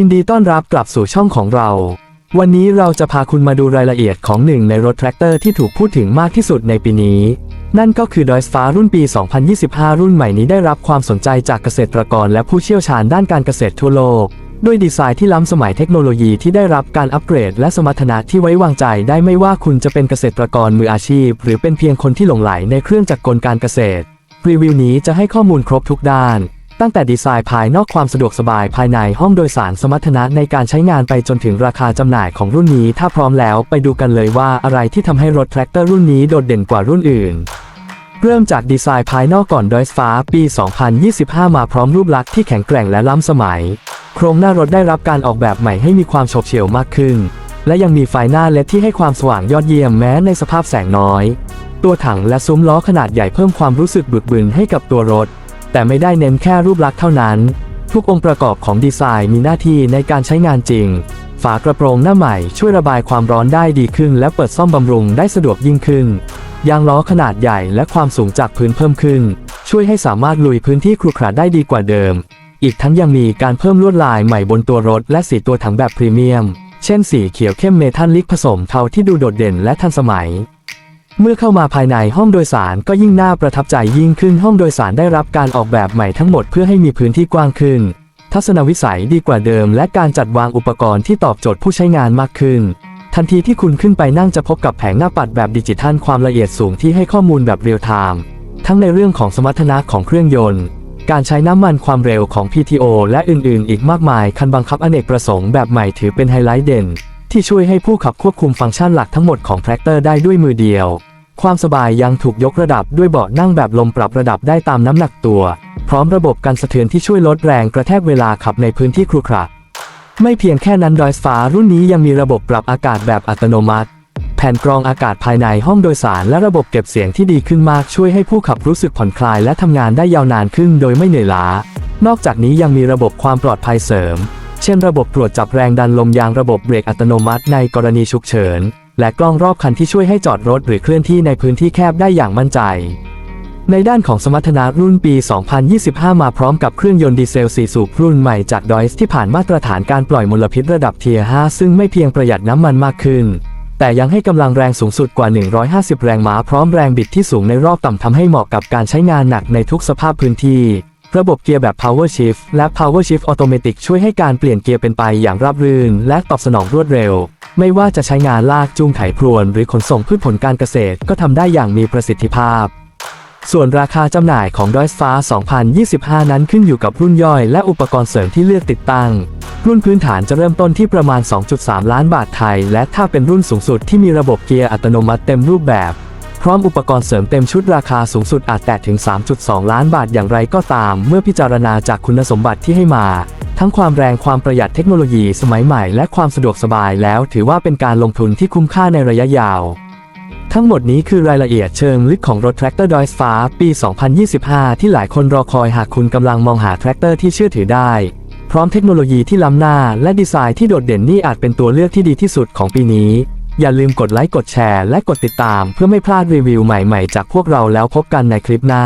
ินดีต้อนรับกลับสู่ช่องของเรา วันนี้เราจะพาคุณมาดูรายละเอียดของหนึ่งในรถแทรกเตอร์ที่ถูกพูดถึงมากที่สุดในปีนี้ นั่นก็คือดอยสฟ้ารุ่นปี 2025 รุ่นใหม่นี้ได้รับความสนใจจากเกษตรกรและผู้เชี่ยวชาญด้านการเกษตรทั่วโลก ด้วยดีไซน์ที่ล้ำสมัยเทคโนโลยีที่ได้รับการอัปเกรด และสมรรถนะที่ไว้วางใจได้ไม่ว่าคุณจะเป็นเกษตรกรมืออาชีพ หรือเป็นเพียงคนที่หลงไหลในเครื่องจักรกลการเกษตร รีวิวนี้จะให้ข้อมูลครบทุกด้าน ตั้งแต่ดีไซน์ภายนอกความสะดวกสบายภายในห้องโดยสารสมรรถนะในการใช้งานไปจนถึงราคาจำหน่ายของรุ่นนี้ ถ้าพร้อมแล้วไปดูกันเลยว่าอะไรที่ทำให้รถแทรกเตอร์รุ่นนี้โดดเด่นกว่ารุ่นอื่น เริ่มจากดีไซน์ภายนอกก่อนดอยฟ้าปี 2025 มาพร้อมรูปลักษณ์ที่แข็งแกร่งและล้ำสมัย โครงหน้ารถได้รับการออกแบบใหม่ให้มีความโฉบเฉี่ยวมากขึ้น และยังมีไฟหน้าเลดที่ให้ความสว่างยอดเยี่ยมแม้ในสภาพแสงน้อย ตัวถังและซุ้มล้อขนาดใหญ่เพิ่มความรู้สึกบึกบึนให้กับตัวรถ แต่ไม่ได้เน้นแค่รูปลักษณ์เท่านั้น ทุกองค์ประกอบของดีไซน์มีหน้าที่ในการใช้งานจริง ฝากระโปรงหน้าใหม่ช่วยระบายความร้อนได้ดีขึ้น และเปิดซ่อมบำรุงได้สะดวกยิ่งขึ้น ยางล้อขนาดใหญ่และความสูงจากพื้นเพิ่มขึ้น ช่วยให้สามารถลุยพื้นที่ครุขระได้ดีกว่าเดิม อีกทั้งยังมีการเพิ่มลวดลายใหม่บนตัวรถ และสีตัวถังแบบพรีเมียม เช่นสีเขียวเข้มเมทัลลิกผสมเทาที่ดูโดดเด่นและทันสมัย เมื่อเข้ามาภายในห้องโดยสารก็ยิ่งน่าประทับใจยิ่งขึ้นห้องโดยสารได้รับการออกแบบใหม่ทั้งหมดเพื่อให้มีพื้นที่กว้างขึ้น ทัศนวิสัยดีกว่าเดิม และการจัดวางอุปกรณ์ที่ตอบโจทย์ผู้ใช้งานมากขึ้น ทันทีที่คุณขึ้นไปนั่งจะพบกับแผงหน้าปัดแบบดิจิทัลความละเอียดสูงที่ให้ข้อมูลแบบเรียลไทม์ทั้งในเรื่องของสมรรถนะของเครื่องยนต์ การใช้น้ำมันความเร็วของ PTO และอื่นๆ อีกมากมาย คันบังคับอเนกประสงค์แบบใหม่ถือเป็นไฮไลท์เด่น ที่ช่วยให้ผู้ขับควบคุมฟังก์ชันหลักทั้งหมดของแทรกเตอร์ได้ด้วยมือเดียว ความสบายยังถูกยกระดับด้วยเบาะนั่งแบบลมปรับระดับได้ตามน้ำหนักตัว พร้อมระบบกันสะเทือนที่ช่วยลดแรงกระแทกเวลาขับในพื้นที่ครุขระไม่เพียงแค่นั้นดอยสฟ้ารุ่นนี้ยังมีระบบปรับอากาศแบบอัตโนมัติ แผ่นกรองอากาศภายในห้องโดยสารและระบบเก็บเสียงที่ดีขึ้นมากช่วยให้ผู้ขับรู้สึกผ่อนคลายและทำงานได้ยาวนานขึ้นโดยไม่เหนื่อยล้า นอกจากนี้ยังมีระบบความปลอดภัยเสริม เช่นระบบตรวจจับแรงดันลมยางระบบเบรกอัตโนมัติในกรณีฉุกเฉิน และกล้องรอบคันที่ช่วยให้จอดรถหรือเคลื่อนที่ในพื้นที่แคบได้อย่างมั่นใจ ในด้านของสมรรถนะรุ่นปี 2025 มาพร้อมกับเครื่องยนต์ดีเซล 4 สูบรุ่นใหม่จากดอยส์ที่ผ่านมาตรฐานการปล่อยมลพิษระดับเทียร์ 5 ซึ่งไม่เพียงประหยัดน้ำมันมากขึ้น แต่ยังให้กำลังแรงสูงสุดกว่า 150 แรงม้าพร้อมแรงบิดที่สูงในรอบต่ำทำให้เหมาะกับการใช้งานหนักในทุกสภาพพื้นที่ ระบบเกียร์แบบ Power Shift และ Power Shift Automatic ช่วยให้การเปลี่ยนเกียร์เป็นไปอย่างราบรื่น และตอบสนองรวดเร็ว ไม่ว่าจะใช้งานลากจูงไถพรวน หรือขนส่งพืชผลการเกษตรก็ทำได้อย่างมีประสิทธิภาพ ส่วนราคาจำหน่ายของดอยฟ้า 2025 นั้นขึ้นอยู่กับรุ่นย่อย และอุปกรณ์เสริมที่เลือกติดตั้ง รุ่นพื้นฐานจะเริ่มต้นที่ประมาณ 2.3 ล้านบาทไทย และถ้าเป็นรุ่นสูงสุดที่มีระบบเกียร์อัตโนมัติเต็มรูปแบบ ร้อมอุปกรณ์เสริมเต็มชุดราคาสูงสุดอาจแตะถึง 3.2 ล้านบาทอย่างไรก็ตาม เมื่อพิจารณาจากคุณสมบัติที่ให้มา ทั้งความแรงความประหยัดเทคโนโลยีสมัยใหม่และความสะดวกสบายแล้วถือว่าเป็นการลงทุนที่คุ้มค่าในระยะยาว ทั้งหมดนี้คือรายละเอียดเชิงลึกของรถแทรกเตอร์ดอยส์ฟ้า ปี 2025 ที่หลายคนรอคอยหากคุณกำลังมองหาแทรกเตอร์ที่เชื่อถือได้พร้อมเทคโนโลยีที่ล้ำหน้าและดีไซน์ที่โดดเด่นนี่อาจเป็นตัวเลือกที่ดีที่สุดของปีนี้ อย่าลืมกดไลค์กดแชร์และกดติดตามเพื่อไม่พลาดรีวิวใหม่ๆ จากพวกเราแล้วพบกันในคลิปหน้า